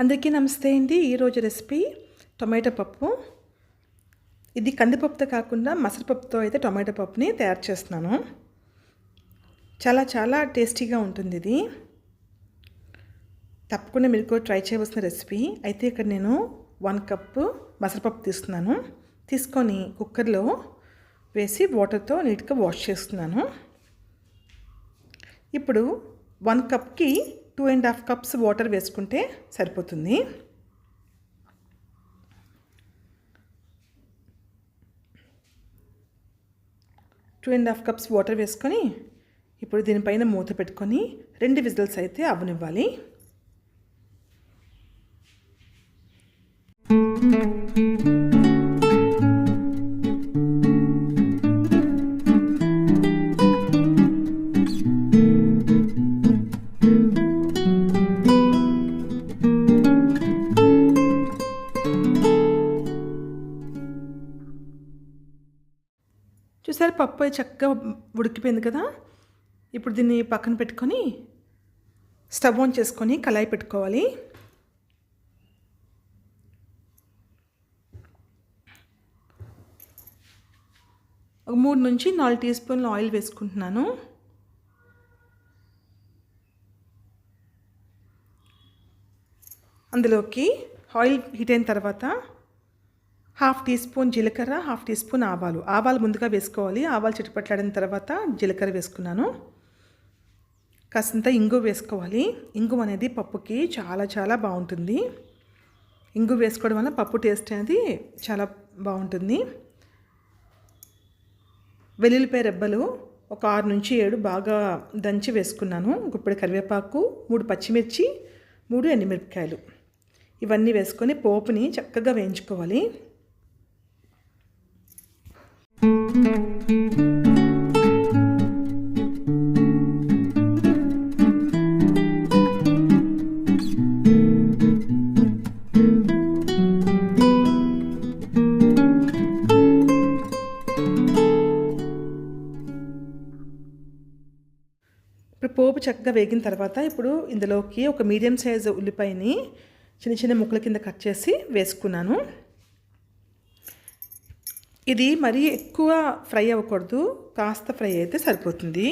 అందరికీ నమస్తే అండి. ఈరోజు రెసిపీ టొమాటో పప్పు. ఇది కందిపప్పుతో కాకుండా మసరపప్పుతో అయితే టొమాటో పప్పుని తయారు చేస్తున్నాను. చాలా చాలా టేస్టీగా ఉంటుంది ఇది. తప్పకుండా మీరు కూడా ట్రై చేయవలసిన రెసిపీ. అయితే ఇక్కడ నేను వన్ కప్పు మసరపప్పు తీసుకున్నాను తీసుకొని కుక్కర్లో వేసి వాటర్తో నీట్గా వాష్ చేస్తున్నాను. ఇప్పుడు one కప్కి two and half cups water వేసుకుంటే సరిపోతుంది. Two and half cups water వేసుకొని ఇప్పుడు దీనిపైన మూత పెట్టుకొని రెండు విజిల్స్ అయితే అవనివ్వాలి చూసారు పప్పు చక్కగా ఉడికిపోయింది కదా? ఇప్పుడు దీన్ని పక్కన పెట్టుకొని స్టవ్ ఆన్ చేసుకొని కళాయి పెట్టుకోవాలి. ఒక మూడు నుంచి నాలుగు టీ స్పూన్లు ఆయిల్ వేసుకుంటున్నాను. అందులోకి ఆయిల్ హీట్ అయిన తర్వాత హాఫ్ టీ స్పూన్ జీలకర్ర హాఫ్ టీ స్పూన్ ఆవాలు. ఆవాలు ముందుగా వేసుకోవాలి. ఆవాలు చిటపట్లాడిన తర్వాత జీలకర్ర వేసుకున్నాను. కాసింత ఇంగు వేసుకోవాలి. ఇంగు అనేది పప్పుకి చాలా చాలా బాగుంటుంది. ఇంగు వేసుకోవడం వల్ల పప్పు టేస్ట్ అనేది చాలా బాగుంటుంది. వెల్లుల్లిపాయ రెబ్బలు ఒక ఆరు నుంచి ఏడు బాగా దంచి వేసుకున్నాను. గుప్పెడు కరివేపాకు మూడు పచ్చిమిర్చి మూడు ఎండుమిరపకాయలు. ఇవన్నీ వేసుకొని పోపుని చక్కగా వేయించుకోవాలి. ఇప్పుడు పోపు చక్కగా వేగిన తర్వాత ఇప్పుడు ఇందులోకి ఒక మీడియం సైజు ఉల్లిపాయని చిన్న చిన్న ముక్కల కింద కట్ చేసి వేసుకున్నాను. ఇది మరీ ఎక్కువ ఫ్రై అవ్వకూడదు కాస్త ఫ్రై అయితే సరిపోతుంది.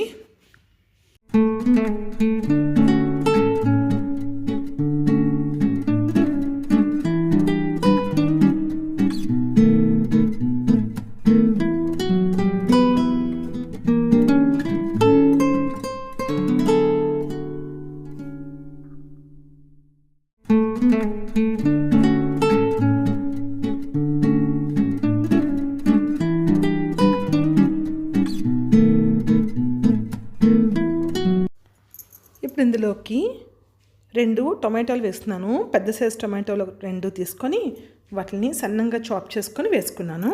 ఇప్పుడు ఇందులోకి రెండు టొమాటోలు వేస్తున్నాను. పెద్ద సైజ్ టొమాటోలు రెండు తీసుకొని వాటిని సన్నంగా చాప్ చేసుకొని వేసుకున్నాను.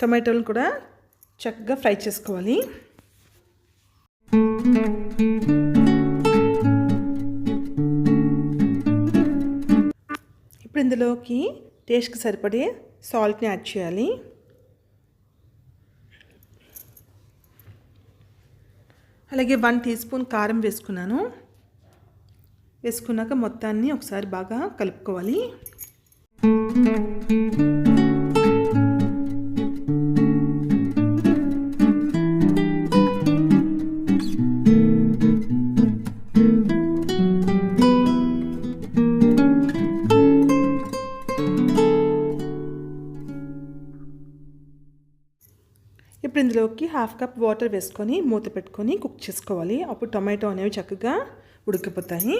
టొమాటోలు కూడా చక్కగా ఫ్రై చేసుకోవాలి. ఇప్పుడు ఇందులోకి టేస్ట్కి సరిపడే సాల్ట్ని యాడ్ చేయాలి. అలాగే వన్ టీ స్పూన్ కారం వేసుకున్నాను. వేసుకున్నాక మొత్తాన్ని ఒకసారి బాగా కలుపుకోవాలి. ఇప్పుడు ఇందులోకి హాఫ్ కప్ వాటర్ వేసుకొని మూత పెట్టుకొని కుక్ చేసుకోవాలి. అప్పుడు టొమాటో అనేవి చక్కగా ఉడికిపోతాయి.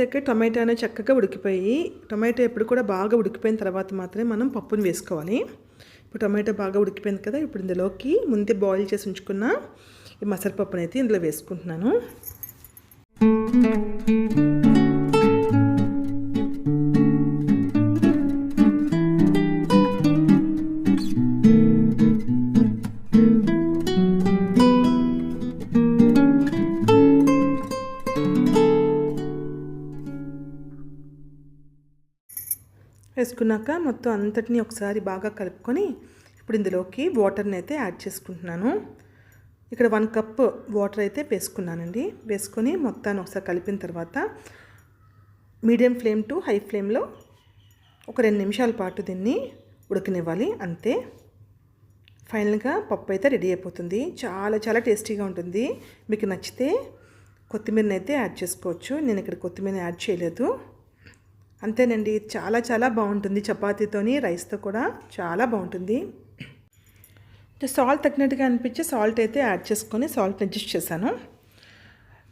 దగ్గర టమాటా టొమాటో అనేది చక్కగా ఉడికిపోయి టొమాటో ఎప్పుడు కూడా బాగా ఉడికిపోయిన తర్వాత మాత్రమే మనం పప్పును వేసుకోవాలి. ఇప్పుడు టమాటో బాగా ఉడికిపోయింది కదా ఇప్పుడు ఇందులోకి ముందే బాయిల్ చేసి ఉంచుకున్న ఈ మసరపప్పునైతే ఇందులో వేసుకుంటున్నాను. వేసుకున్నాక మొత్తం అంతటిని ఒకసారి బాగా కలుపుకొని ఇప్పుడు ఇందులోకి వాటర్ని అయితే యాడ్ చేసుకుంటున్నాను. ఇక్కడ వన్ కప్ వాటర్ అయితే వేసుకున్నానండి. వేసుకొని మొత్తాన్ని ఒకసారి కలిపిన తర్వాత మీడియం ఫ్లేమ్ టు హై ఫ్లేమ్లో ఒక రెండు నిమిషాల పాటు దీన్ని ఉడకనివ్వాలి. అంతే. ఫైనల్గా పప్పు అయితే రెడీ అయిపోతుంది. చాలా చాలా టేస్టీగా ఉంటుంది. మీకు నచ్చితే కొత్తిమీరని అయితే యాడ్ చేసుకోవచ్చు. నేను ఇక్కడ కొత్తిమీర యాడ్ చేయలేదు. అంతేనండి చాలా చాలా బాగుంటుంది. చపాతీతోని రైస్తో కూడా చాలా బాగుంటుంది. సాల్ట్ తగ్గినట్టుగా అనిపించి సాల్ట్ అయితే యాడ్ చేసుకొని సాల్ట్ అడ్జస్ట్ చేశాను.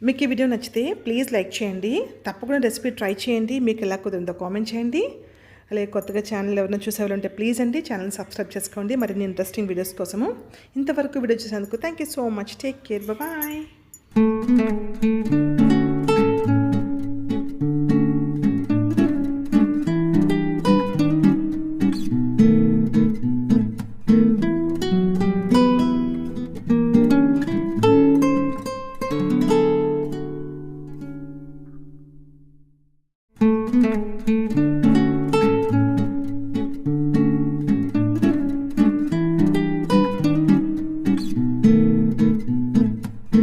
మీకు ఈ వీడియో నచ్చితే ప్లీజ్ లైక్ చేయండి. తప్పకుండా రెసిపీ ట్రై చేయండి. మీకు ఎలా కుదిరిందో కామెంట్ చేయండి. అలాగే కొత్తగా ఛానల్ ఎవరైనా చూసేవాళ్ళంటే ప్లీజ్ అండి ఛానల్ సబ్స్క్రైబ్ చేసుకోండి. మరిన్ని ఇంట్రెస్టింగ్ వీడియోస్ కోసము ఇంతవరకు వీడియో చూసేందుకు thank you so much. Take care. Bye. Música